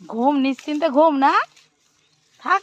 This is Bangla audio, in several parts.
ঘুম নিশ্চিন্তে ঘুম না? থাক।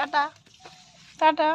টাটা। টাটা।